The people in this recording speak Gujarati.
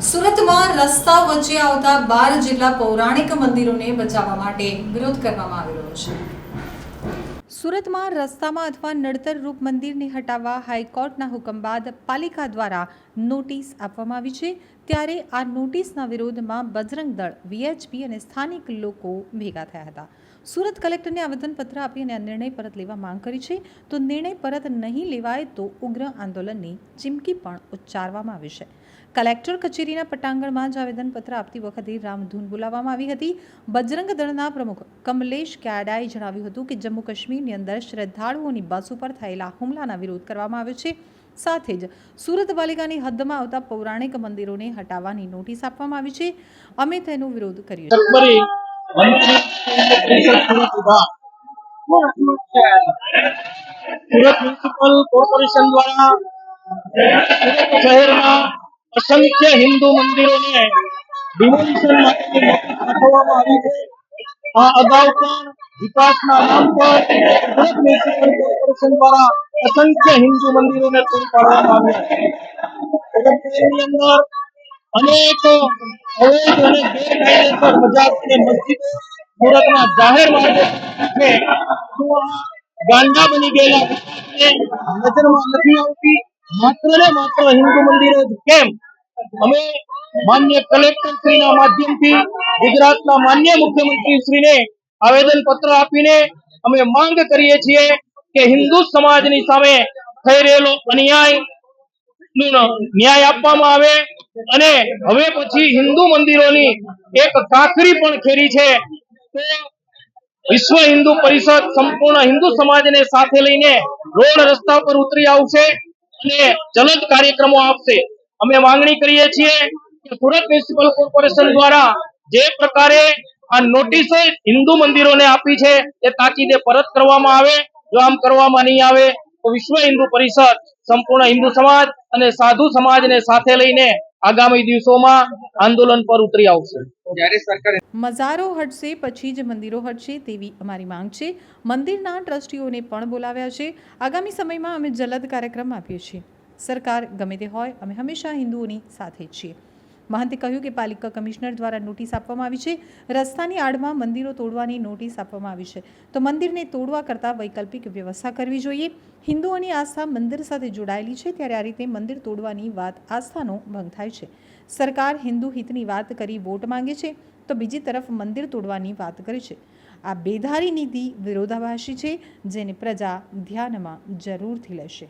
સુરતમાં રસ્તા વચ્ચે આવતા બાર જેટલા પૌરાણિક મંદિરોને બચાવવા માટે વિરોધ કરવામાં આવી રહ્યો છે. સુરતમાં રસ્તામાં અથવા નડતર રૂપ મંદિરને હટાવવા હાઈકોર્ટના હુકમ બાદ પાલિકા દ્વારા નોટિસ આપવામાં આવી છે. ત્યારે આ નોટિસના વિરોધમાં બજરંગ દળ, વીએચપી અને સ્થાનિક લોકો ભેગા થયા હતા. સુરત કલેક્ટરને આવેદનપત્ર આપી અને આ નિર્ણય પરત લેવા માંગ કરી છે. તો નિર્ણય પરત નહીં લેવાય તો ઉગ્ર આંદોલનની ચીમકી પણ ઉચ્ચારવામાં આવી છે. કલેક્ટર કચેરીના પટાંગણમાં જ આવેદનપત્ર આપતી વખતે રામધૂન બોલાવવામાં આવી હતી. બજરંગ દળના પ્રમુખ કમલેશ ક્યાડાએ જણાવ્યું હતું કે જમ્મુ કાશ્મીરની અંદર શ્રદ્ધાળુઓની બસ ઉપર થયેલા હુમલાના વિરોધ કરવામાં આવ્યો છે. સાથે જ સુરત પાલિકાની હદમાં આવતા પૌરાણિક મંદિરોને હટાવવાની નોટિસ આપવામાં આવી છે. અમે તેનો વિરોધ કર્યો સુરત મ્યુનિસિપલ કોર્પોરેશન દ્વારા શહેરમાં અસંખ્ય હિન્દુ મંદિરોને ડિમોલિશન માટેની નોટિસ પાઠવવામાં આવી છે. આ અગાઉ પણ વિકાસના નામ પર સુરત મ્યુનિસિપલ કોર્પોરેશન દ્વારા અસંખ્ય હિન્દુ મંદિરોને તોડી પાડવામાં આવ્યા અંદર અનેક અવૈધ અને ગેરકાયદેસર મજાક અને મસ્જિદો સુરતમાં જાહેર માર્ગે છે. ગાંડા બની ગયેલા નજરમાં નથી આવતી. માત્ર ને માત્ર હિન્દુ મંદિરો કેમ? અમે માન્ય કલેક્ટર શ્રીના માધ્યમથી ગુજરાતના માન્ય મુખ્યમંત્રી શ્રીને આવેદન પત્ર આપીને અમે માંગ કરીએ છીએ કે હિન્દુ સમાજની સામે થઈ રહેલો અન્યાય ન્યાય આપવામાં આવે અને હવે પછી હિન્દુ મંદિરોની એક કાંકરી પણ ખેરી છે વિશ્વ હિન્દુ પરિષદ સંપૂર્ણ હિન્દુ સમાજને સાથે લઈને રોડ રસ્તા પર ઉતરી આવશે અને જલદ કાર્યક્રમો આપશે. અમે માંગણી કરીએ છીએ કે સુરત મ્યુનિસિપલ કોર્પોરેશન દ્વારા જે પ્રકારે આ નોટિસ હિન્દુ મંદિરોને આપી છે. એ તાકીદે પરત કરવામાં આવે. જો આમ કરવામાં નહીં આવે તો વિશ્વ હિન્દુ પરિષદ સંપૂર્ણ હિન્દુ સમાજ અને સાધુ સમાજને સાથે લઈને આગામી દિવસોમાં આંદોલન પર ઉતરી આવશે. મજારો સરકાર મઝારો હટશે પછી જ મંદિરો હટશે તેવી અમારી માંગ છે. મંદિરના ટ્રસ્ટીઓને પણ બોલાવ્યા છે. આગામી સમયમાં અમે જલદ કાર્યક્રમ આપીએ છીએ. સરકાર ગમે તે હોય અમે હંમેશા હિન્દુઓની સાથે છીએ. મહંતે કહ્યું કે પાલિકા કમિશનર દ્વારા નોટિસ આપવામાં આવી છે. રસ્તાની આડમાં મંદિરો તોડવાની નોટિસ આપવામાં આવી છે. તો મંદિરને તોડવા કરતાં વૈકલ્પિક વ્યવસ્થા કરવી જોઈએ. હિન્દુઓની આસ્થા મંદિર સાથે જોડાયેલી છે ત્યારે આ રીતે મંદિર તોડવાની વાત આસ્થાનો ભંગ થાય છે. સરકાર હિન્દુ હિતની વાત કરી વોટ માંગે છે તો બીજી તરફ મંદિર તોડવાની વાત કરે છે. આ બેધારી નીતિ વિરોધાભાસી છે જેને પ્રજા ધ્યાનમાં જરૂરથી લેશે.